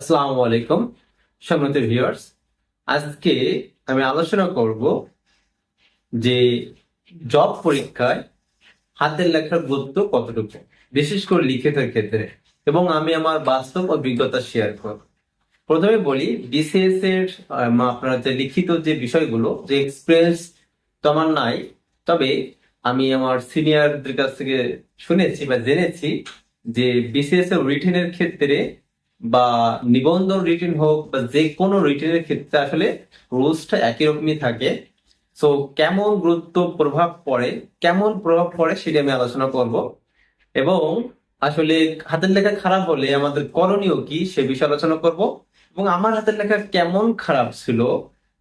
আসসালামু আলাইকুম, সম্মানিত ভিউয়ার্স আজকে আমি আলোচনা করব যে জব পরীক্ষায় হাতের লেখার গুরুত্ব কতটুকু, বিশেষ করে লিখিতের ক্ষেত্রে। এবং আমি আমার বাস্তব অভিজ্ঞতা শেয়ার করব। প্রথমে বলি বিসিএস এর আপনার যে লিখিত যে বিষয়গুলো, যে এক্সপিরিয়েন্স তো আমার নাই, তবে আমি আমার সিনিয়রদের কাছ থেকে শুনেছি বা জেনেছি যে বিসিএস এর রিটেনের ক্ষেত্রে বা নিবন্ধন রিটেন হোক বা যে কোনো রিটেনের ক্ষেত্রে আসলে রুলসটা একই রকমই থাকে। সো কেমন গুরুত্ব প্রভাব পড়ে, কেমন প্রভাব পড়ে সেটা আমি আলোচনা করব। এবং আসলে হাতের লেখা খারাপ হলে আমাদের করণীয় কি সে বিষয়ে আলোচনা করব। এবং আমার হাতের লেখা কেমন খারাপ ছিল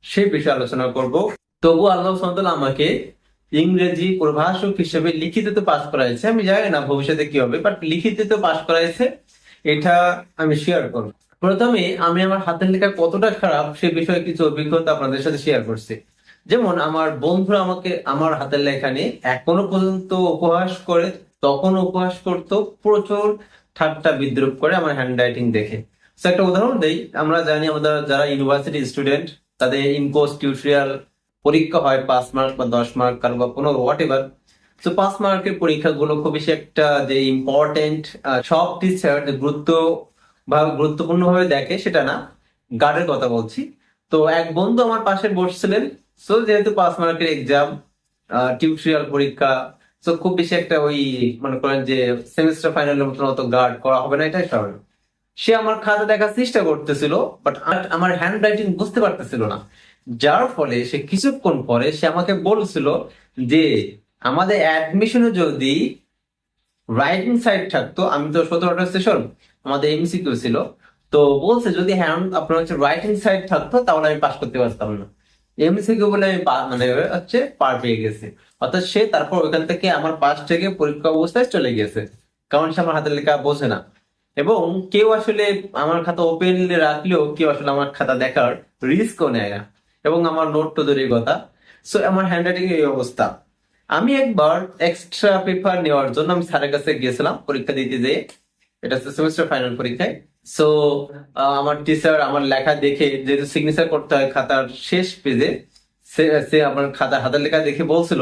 সে বিষয়ে আলোচনা করব। তবু আল্লাহ সাল্লাহ আমাকে ইংরেজি প্রভাষক হিসেবে লিখিততে পাশ করাইছে। আমি জানি না ভবিষ্যতে কি হবে বাট লিখিততে পাশ করাইছে। এটা আমি শেয়ার করব। প্রথমে আমি আমার হাতের লেখা কতটা খারাপ সে বিষয়ে কিছু অভিজ্ঞতা আপনাদের সাথে শেয়ার করছি। যেমন আমার বন্ধুরা আমাকে আমার হাতের লেখা নিয়ে এখনও পর্যন্ত উপহাস করে, তখন উপহাস করতো, প্রচুর ঠাট্টা বিদ্রুপ করে আমার হ্যান্ড রাইটিং দেখে একটা উদাহরণ দেই, আমরা জানি আমাদের যারা ইউনিভার্সিটি স্টুডেন্ট তাদের ইনকোর্স টিউটোরিয়াল পরীক্ষা হয় পাঁচ মার্ক বা দশ মার্ক কারও বা কোনো হোয়াট এভার তো পাঁচ মার্কের পরীক্ষাগুলো খুব বেশি একটা যে ইম্পর্টেন্ট সব টিচার গুরুত্ব বা গুরুত্বপূর্ণ ভাবে দেখে সেটা না গার্ডের কথা বলছি। তো এক বন্ধু আমার পাশে বসছিলেন সো যেহেতু পাঁচ মার্কের এক্সাম টিউটোরিয়াল পরীক্ষা তো খুব বেশি একটা ওই মনে করেন যে সেমিস্টার ফাইনালের মতন অত গার্ড করা হবে না, এটাই স্বাভাবিক। সে আমার খাতা দেখার চেষ্টা করতেছিল বাট আমার হ্যান্ড রাইটিং বুঝতে পারতেছিল না। যার ফলে সে কিছুক্ষণ পরে সে আমাকে বলছিল যে আমাদের অ্যাডমিশনে যদি রাইটিং সাইড থাকতো, আমি তো সতেরোটা সেশন আমাদের এমসিকিউ ছিল। তো বলছে যদি হ্যান্ড আপনার হচ্ছে রাইটিং সাইড থাকতো, তাহলে আমি পাস করতে পারতাম না। এমসিকিউ বলে আমি মানে হচ্ছে পার পেয়ে গেছি। অর্থাৎ সে তারপর ওইখান থেকে আমার পাশ থেকে পরীক্ষা অবস্থায় চলে গেছে। কারণ সে আমার হাতের লেখা বোঝে না। এবং কেউ আসলে আমার খাতা ওপেনলি রাখলেও কেউ আসলে আমার খাতা দেখার রিস্কও নেয় না। এবং আমার নোট তো দূরের কথা। সো আমার হ্যান্ড রাইটিং এই অবস্থা। আমি একবার এক্সট্রা পেপার নেওয়ার জন্য আমি স্যারের কাছে গিয়েছিলাম পরীক্ষা দিতে যেয়ে। এটা সেমিস্টার ফাইনাল পরীক্ষায়। সো আমার টিচার আমার লেখা দেখে যেহেতু সিগনেচার করতে হয় খাতার শেষ পেজে সে আমার খাতা হাতের লেখা দেখে বলছিল,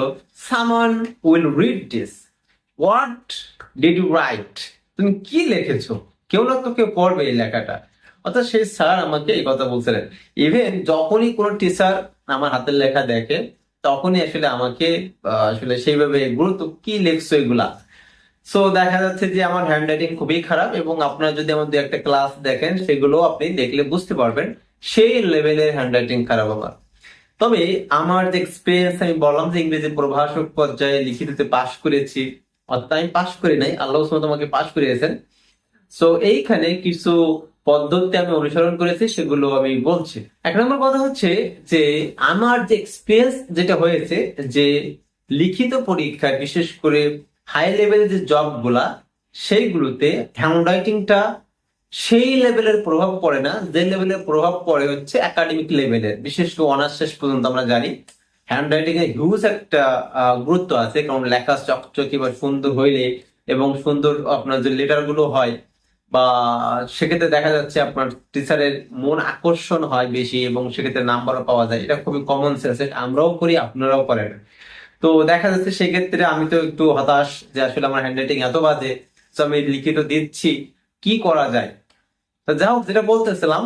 someone will read this. What did you write? তুমি কি লিখেছো? কেউ না তো কেউ পড়বে এই লেখাটা। অর্থাৎ সেই স্যার আমাকে এই কথা বলছিলেন। ইভেন যখনই কোনো টিচার আমার হাতের লেখা দেখে তখনই আসলে আমাকে আসলে সেইভাবে গুরুত্ব কি লিখছো এগুলা? সো দেখা যাচ্ছে যে আমার হ্যান্ড রাইটিং খুবই খারাপ এবং আপনারা যদি আমার দু একটা ক্লাস দেখেন সেগুলো আপনি দেখলে বুঝতে পারবেন সেই লেভেলের হ্যান্ড রাইটিং খারাপ আমার। তবে আমার যে এক্সপিরিয়েন্স আমি বললাম যে ইংরেজি প্রভাষক পর্যায়ে লিখিততে পাশ করেছি, অর্থাৎ আমি পাশ করি নাই, আল্লাহ আমাকে পাশ করিয়েছেন। সো এইখানে কিছু পদ্ধতি আমি অনুসরণ করেছি, সেগুলো আমি বলছি। এক নম্বর কথা হচ্ছে যে, আমার যে এক্সপিরিয়েন্স যেটা হয়েছে, যে লিখিত পরীক্ষায়, বিশেষ করে হাই লেভেল যে জবগুলা, সেইগুলোতে হ্যান্ড রাইটিংটা সেই লেভেলের প্রভাব পড়ে না। যে লেভেলের প্রভাব পড়ে হচ্ছে একাডেমিক লেভেলের বিশেষ করে অনার্স শেষ পর্যন্ত আমরা জানি হ্যান্ড রাইটিং এর হিউজ একটা গুরুত্ব আছে। কারণ লেখা চকচকে বা সুন্দর হইলে এবং সুন্দর আপনার যে লেটারগুলো হয় বা সেক্ষেত্রে দেখা যাচ্ছে আপনার টিচারের মন আকর্ষণ হয় বেশি এবং সেক্ষেত্রে নাম্বারও পাওয়া যায়। এটা খুবই কমন সেন্স আমরাও করি, আপনারাও করেন। তো দেখা যাচ্ছে সেক্ষেত্রে আমি তো একটু হতাশ যে আসলে আমার হ্যান্ডরাইটিং এত বাজে তো আমি লিখিত দিচ্ছি, কি করা যায়? তো যাই হোক, যেটা বলতেছিলাম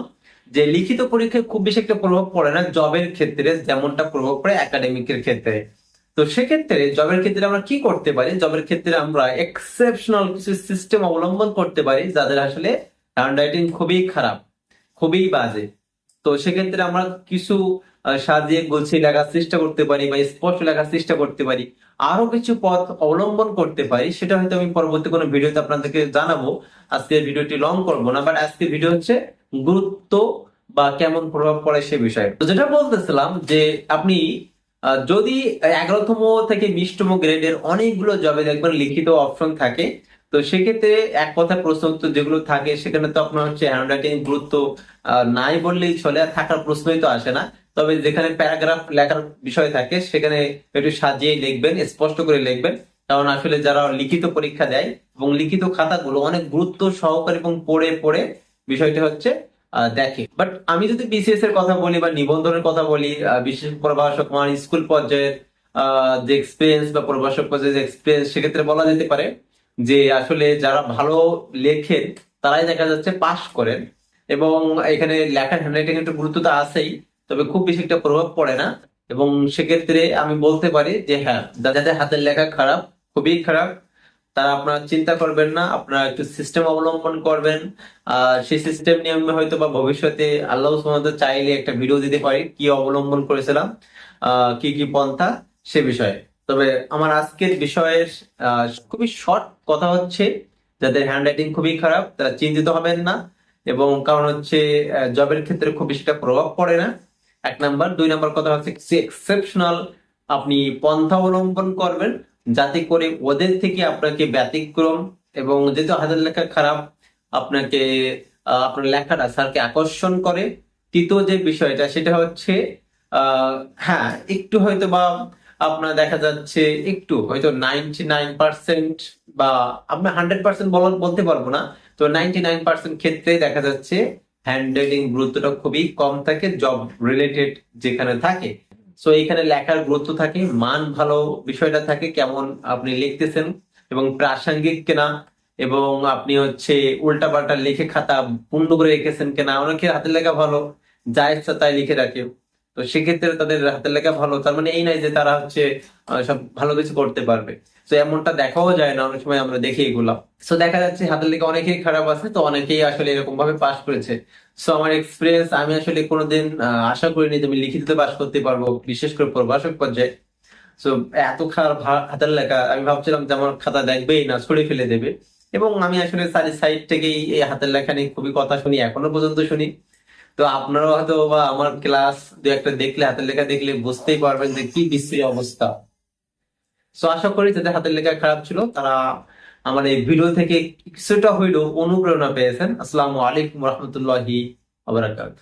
যে লিখিত পরীক্ষায় খুব বেশি একটা প্রভাব পড়ে না জবের ক্ষেত্রে যেমনটা প্রভাব পড়ে একাডেমিকের ক্ষেত্রে। তো সেক্ষেত্রে জবের ক্ষেত্রে আমরা কি করতে পারি? জবের ক্ষেত্রে আমরা এক্সেপশনাল কিছু সিস্টেম অবলম্বন করতে পারি, যাদের আসলে হ্যান্ডরাইটিং খুবই খারাপ, খুবই বাজে। তো সেক্ষেত্রে আমরা কিছু সাজিয়ে গুছিয়ে লেখার চেষ্টা করতে পারি বা স্পষ্ট লেখার চেষ্টা করতে পারি। আরও কিছু পথ অবলম্বন করতে পারি, সেটা হয়তো আমি পরবর্তী কোনো ভিডিওতে আপনাদেরকে জানাব। আজকে ভিডিওটি লং করব না বাট আজকে ভিডিও হচ্ছে গুরুত্ব বা কেমন প্রভাব পড়ে সে বিষয়ে। তো যেটা বলতেছিলাম যে আপনি যদি এগারোতম থেকে বিশতম গ্রেডের অনেকগুলো জবে দেখবেন লিখিত অপশন থাকে তো সেক্ষেত্রে এক কথা প্রশ্ন উত্তর যেগুলো থাকে সেখানে তো আপনার হচ্ছে হ্যান্ডরাইটিং গুরুত্ব আহ, নাই বললেই চলে আর থাকার প্রশ্নই তো আসে না। তবে যেখানে প্যারাগ্রাফ লেখার বিষয় থাকে সেখানে একটু সাজিয়ে লিখবেন স্পষ্ট করে লিখবেন। কারণ আসলে যারা লিখিত পরীক্ষা দেয় এবং লিখিত খাতাগুলো অনেক গুরুত্ব সহকারে এবং পড়ে পড়ে বিষয়টা হচ্ছে দেখে। বাট আমি যদি বিসিএস এর কথা বলি বা নিবন্ধনের কথা বলি বিশেষ প্রভাষক মান স্কুল পর্যায়ের যে এক্সপিরিয়েন্স বা প্রভাষক পর্যায়ের যে এক্সপিরিয়েন্স সেক্ষেত্রে বলা যেতে পারে যে আসলে যারা ভালো লেখেন, তারাই দেখা যাচ্ছে পাশ করেন। এবং এখানে লেখার হ্যান্ডরাইটিং একটু গুরুত্ব তো আছেই, তবে খুব বেশি একটা প্রভাব পড়ে না। এবং সেক্ষেত্রে আমি বলতে পারি যে হ্যাঁ যাদের হাতের লেখা খারাপ, খুবই খারাপ তারা আপনারা চিন্তা করবেন না, আপনারা একটু সিস্টেম অবলম্বন করবেন। আর সেই সিস্টেম নিয়ে আমি হয়তো বা ভবিষ্যতে আল্লাহ চাইলে একটা ভিডিও দিতে পারি, কি অবলম্বন করেছিলাম কি কি পন্থা সে বিষয়ে। তবে আমার আজকের বিষয়ের খুবই শর্ট কথা হচ্ছে যাদের হ্যান্ডরাইটিং খুবই খারাপ, তারা চিন্তিত হবেন না। এবং কারণ হচ্ছে জবের ক্ষেত্রে খুব একটা প্রভাব পড়ে না। এক নাম্বার। দুই নাম্বার কথা হচ্ছে এক্সেপশনাল আপনি পন্থা অবলম্বন করবেন যাতে করে ওদের থেকে আপনাকে ব্যতিক্রম এবং যেহেতু হাতের লেখা খারাপ, আপনাকে আপনার লেখাটা স্যারকে আকর্ষণ করে। তৃতীয় যে বিষয়টা, সেটা হচ্ছে হ্যাঁ একটু হয়তো বা আপনার দেখা যাচ্ছে একটু, হয়তো নাইনটি নাইন পার্সেন্ট বা আমি হান্ড্রেড পার্সেন্ট বলতে পারব না। তো নাইনটি নাইন পার্সেন্ট ক্ষেত্রে দেখা যাচ্ছে হ্যান্ডরাইটিং গুরুত্বটা খুবই কম থাকে জব রিলেটেড যেখানে থাকে। সো এখানে লেখার গুরুত্ব থাকে, মান ভালো বিষয়টা থাকে, কেমন আপনি লিখতেছেন, এবং প্রাসঙ্গিক কিনা, এবং আপনি হচ্ছে উল্টা পাল্টা লিখে খাতা পূর্ণ করে রেখেছেন কিনা, অনেকের হাতের লেখা ভালো, যা ইচ্ছা তাই লিখে রাখে। তো সেক্ষেত্রে তাদের হাতের লেখা ভালো। তার মানে এই নাই যে তারা হচ্ছে সব ভালো কিছু করতে পারবে। তো এমনটা দেখাও যায় না, অনেক সময় আমরা দেখি এগুলা। তো দেখা যাচ্ছে হাতের লেখা অনেকেই খারাপ আছে, তো অনেকেই আসলে এরকম ভাবে পাস করেছে। সো আমার এক্সপিরিয়েন্স আমি আসলে কোনোদিন আশা করিনি যে আমি লিখিত পাস করতে পারব, বিশেষ করে প্রভাষক পর্যায়ে। সো এত খারাপ হাতের লেখা, আমি ভাবছিলাম যে আমার খাতা দেখবেই না, ছড়ে ফেলে দেবে। এবং আমি আসলে সাইড থেকেই এই হাতের লেখা নিয়ে খুবই কথা শুনি, এখনও পর্যন্ত শুনি। তো আপনারা হয়তো বা আমার ক্লাস দু একটা দেখলে, হাতের লেখা দেখলে বুঝতেই পারবেন যে কি বিশ্রী অবস্থা। তো আশা করি যাদের হাতের লেখা খারাপ ছিল, তারা আমার এই ভিডিও থেকে কিছুটা হইলেও অনুপ্রেরণা পেয়েছেন। আসসালামু আলাইকুম রহমতুল্লাহি আবরাকাত